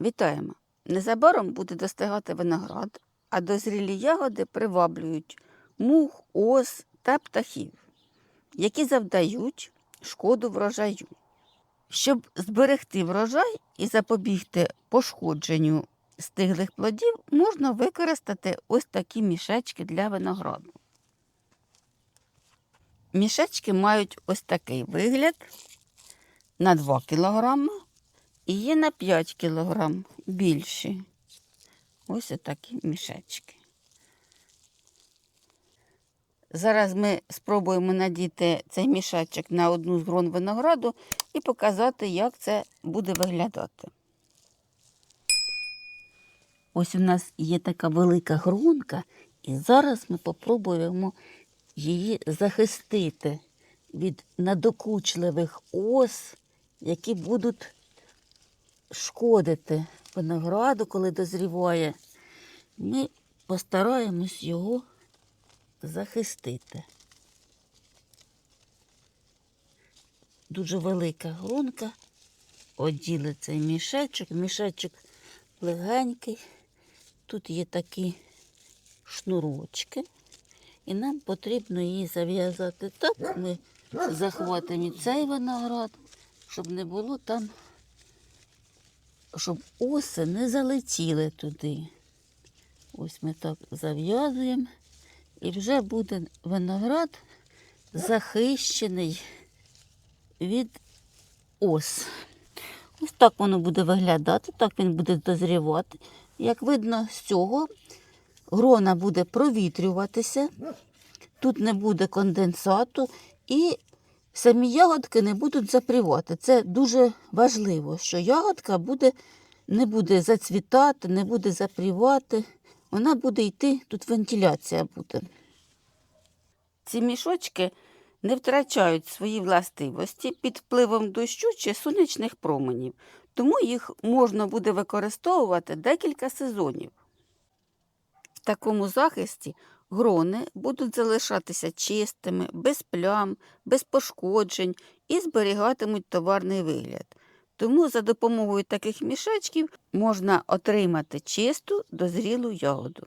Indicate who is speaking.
Speaker 1: Вітаємо! Незабаром буде достигати виноград, а дозрілі ягоди приваблюють мух, ос та птахів, які завдають шкоду врожаю. Щоб зберегти врожай і запобігти пошкодженню стиглих плодів, можна використати ось такі мішечки для винограду. Мішечки мають ось такий вигляд на 2 кг і є на 5 кг більші. Ось такі мішечки. Зараз ми спробуємо надіти цей мішечок на одну з грон винограду і показати, як це буде виглядати. Ось у нас є така велика гронка, і зараз ми попробуємо її захистити від надокучливих ос, які будуть шкодити винограду, коли дозріває. Ми постараємось його захистити. Дуже велика гронка. Оділи цей мішечок. Мішечок легенький. Тут є такі шнурочки. І нам потрібно її зав'язати так. Ми захватимо цей виноград, щоб не було там, щоб оси не залетіли туди. Ось ми так зав'язуємо. І вже буде виноград захищений від ос. Ось так воно буде виглядати, так він буде дозрівати. Як видно, з цього грона буде провітрюватися, тут не буде конденсату і самі ягодки не будуть запрівати. Це дуже важливо, що ягодка буде, не буде зацвітати, не буде запрівати. Вона буде йти, тут вентиляція буде. Ці мішочки не втрачають свої властивості під впливом дощу чи сонячних променів, тому їх можна буде використовувати декілька сезонів. В такому захисті грони будуть залишатися чистими, без плям, без пошкоджень і зберігатимуть товарний вигляд. Тому за допомогою таких мішечків можна отримати чисту дозрілу ягоду.